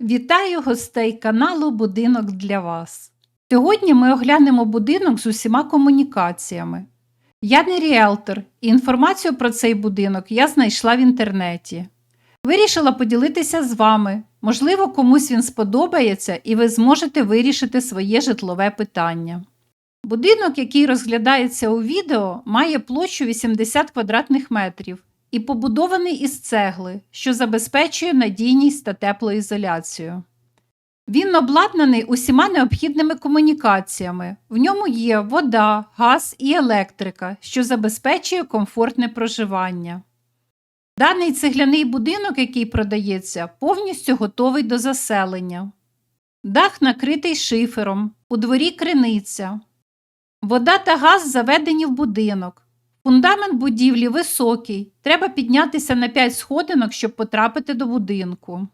Вітаю гостей каналу Будинок для вас. Сьогодні ми оглянемо будинок з усіма комунікаціями. Я не ріелтор, і інформацію про цей будинок я знайшла в інтернеті. Вирішила поділитися з вами. Можливо, комусь він сподобається і ви зможете вирішити своє житлове питання. Будинок, який розглядається у відео, має площу 80 квадратних метрів і побудований із цегли, що забезпечує надійність та теплоізоляцію. Він обладнаний усіма необхідними комунікаціями. В ньому є вода, газ і електрика, що забезпечує комфортне проживання. Даний цегляний будинок, який продається, повністю готовий до заселення. Дах накритий шифером, у дворі криниця. Вода та газ заведені в будинок. Фундамент будівлі високий, треба піднятися на 5 сходинок, щоб потрапити до будинку.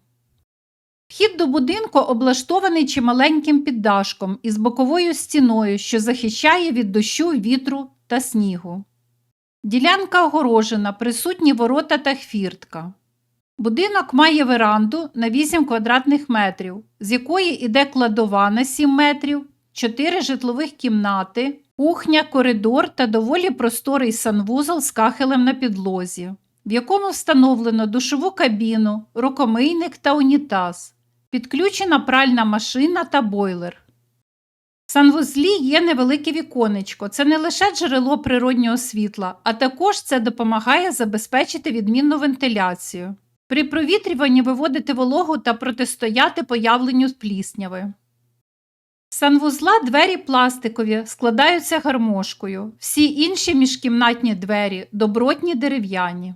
Вхід до будинку облаштований чималеньким піддашком із боковою стіною, що захищає від дощу, вітру та снігу. Ділянка огорожена, присутні ворота та хвіртка. Будинок має веранду на 8 квадратних метрів, з якої йде кладова на 7 метрів, 4 житлових кімнати, кухня, коридор та доволі просторий санвузол з кахелем на підлозі, в якому встановлено душову кабіну, рукомийник та унітаз, підключена пральна машина та бойлер. В санвузлі є невелике віконечко. Це не лише джерело природнього світла, а також це допомагає забезпечити відмінну вентиляцію. При провітрюванні виводити вологу та протистояти появленню плісняви. Санвузла двері пластикові, складаються гармошкою, всі інші міжкімнатні двері добротні дерев'яні.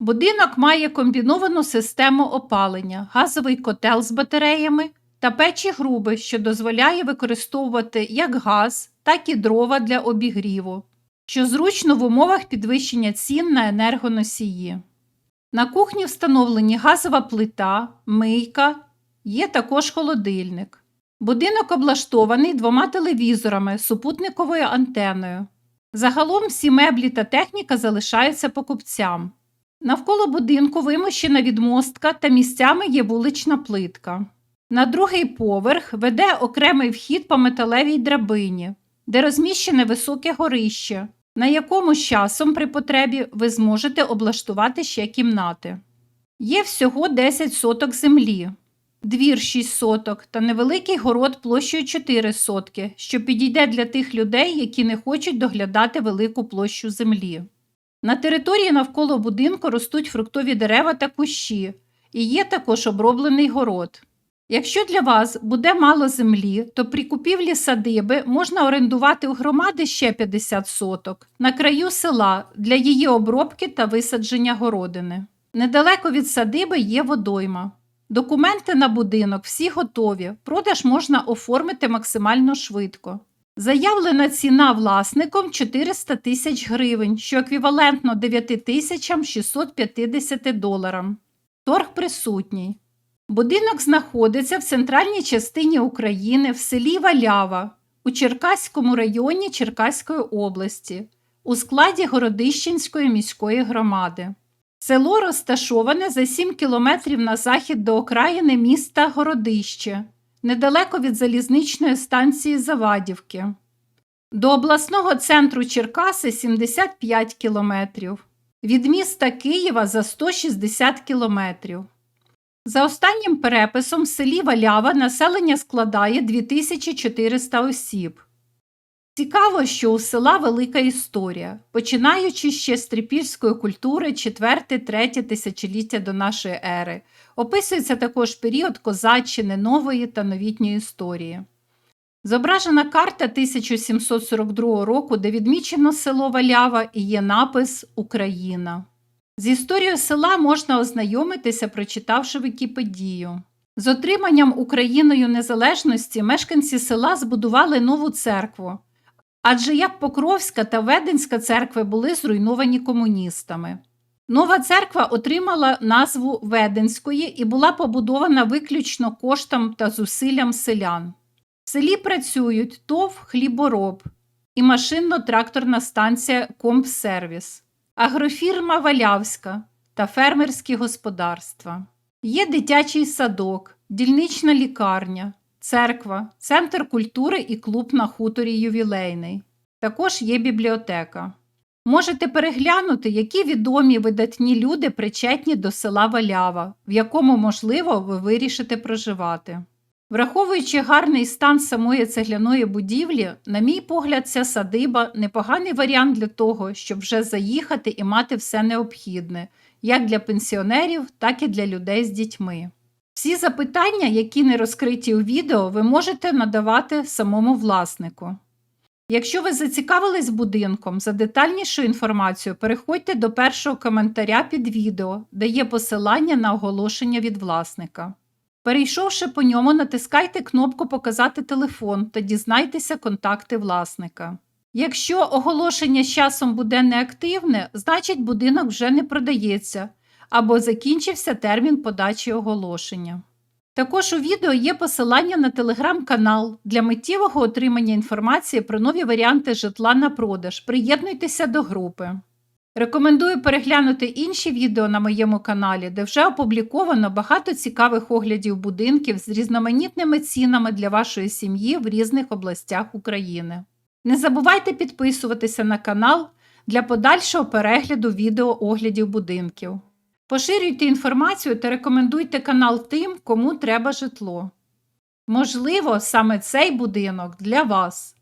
Будинок має комбіновану систему опалення, газовий котел з батареями та печі груби, що дозволяє використовувати як газ, так і дрова для обігріву, що зручно в умовах підвищення цін на енергоносії. На кухні встановлені газова плита, мийка, є також холодильник. Будинок облаштований двома телевізорами, супутниковою антеною. Загалом всі меблі та техніка залишаються покупцям. Навколо будинку вимощена відмостка та місцями є вулична плитка. На другий поверх веде окремий вхід по металевій драбині, де розміщене високе горище, на якому з часом при потребі ви зможете облаштувати ще кімнати. Є всього 10 соток землі, двір 6 соток та невеликий город площею 4 сотки, що підійде для тих людей, які не хочуть доглядати велику площу землі. На території навколо будинку ростуть фруктові дерева та кущі, і є також оброблений город. Якщо для вас буде мало землі, то при купівлі садиби можна орендувати у громади ще 50 соток на краю села для її обробки та висадження городини. Недалеко від садиби є водойма. Документи на будинок всі готові, продаж можна оформити максимально швидко. Заявлена ціна власником 400 тисяч гривень, що еквівалентно 9 650 доларам. Торг присутній. Будинок знаходиться в центральній частині України в селі Валява у Черкаському районі Черкаської області у складі Городищенської міської громади. Село розташоване за 7 кілометрів на захід до окраїни міста Городище, недалеко від залізничної станції Завадівки. До обласного центру Черкаси 75 кілометрів, від міста Києва за 160 кілометрів. За останнім переписом в селі Валява населення складає 2400 осіб. Цікаво, що у села велика історія, починаючи ще з трипільської культури 4-3 тисячоліття до нашої ери, описується також період козаччини нової та новітньої історії. Зображена карта 1742 року, де відмічено село Валява і є напис Україна. З історією села можна ознайомитися, прочитавши Вікіпедію. З отриманням Україною незалежності мешканці села збудували нову церкву, адже як Покровська та Веденська церкви були зруйновані комуністами. Нова церква отримала назву Веденської і була побудована виключно коштом та зусиллям селян. В селі працюють ТОВ хлібороб і машинно-тракторна станція Компсервіс агрофірма Валявська та фермерські господарства. Є дитячий садок, дільнична лікарня, церква, центр культури і клуб на хуторі ювілейний. Також є бібліотека. Можете переглянути, які відомі видатні люди причетні до села Валява, в якому, можливо, ви вирішите проживати. Враховуючи гарний стан самої цегляної будівлі, на мій погляд, ця садиба непоганий варіант для того, щоб вже заїхати і мати все необхідне, як для пенсіонерів, так і для людей з дітьми. Всі запитання, які не розкриті у відео, ви можете надавати самому власнику. Якщо ви зацікавились будинком, за детальнішою інформацією переходьте до першого коментаря під відео, де є посилання на оголошення від власника. Перейшовши по ньому, натискайте кнопку Показати телефон та дізнайтеся контакти власника. Якщо оголошення з часом буде неактивне, значить будинок вже не продається або закінчився термін подачі оголошення. Також у відео є посилання на телеграм-канал для миттєвого отримання інформації про нові варіанти житла на продаж. Приєднуйтеся до групи. Рекомендую переглянути інші відео на моєму каналі, де вже опубліковано багато цікавих оглядів будинків з різноманітними цінами для вашої сім'ї в різних областях України. Не забувайте підписуватися на канал для подальшого перегляду відео оглядів будинків. Поширюйте інформацію та рекомендуйте канал тим, кому треба житло. Можливо, саме цей будинок для вас.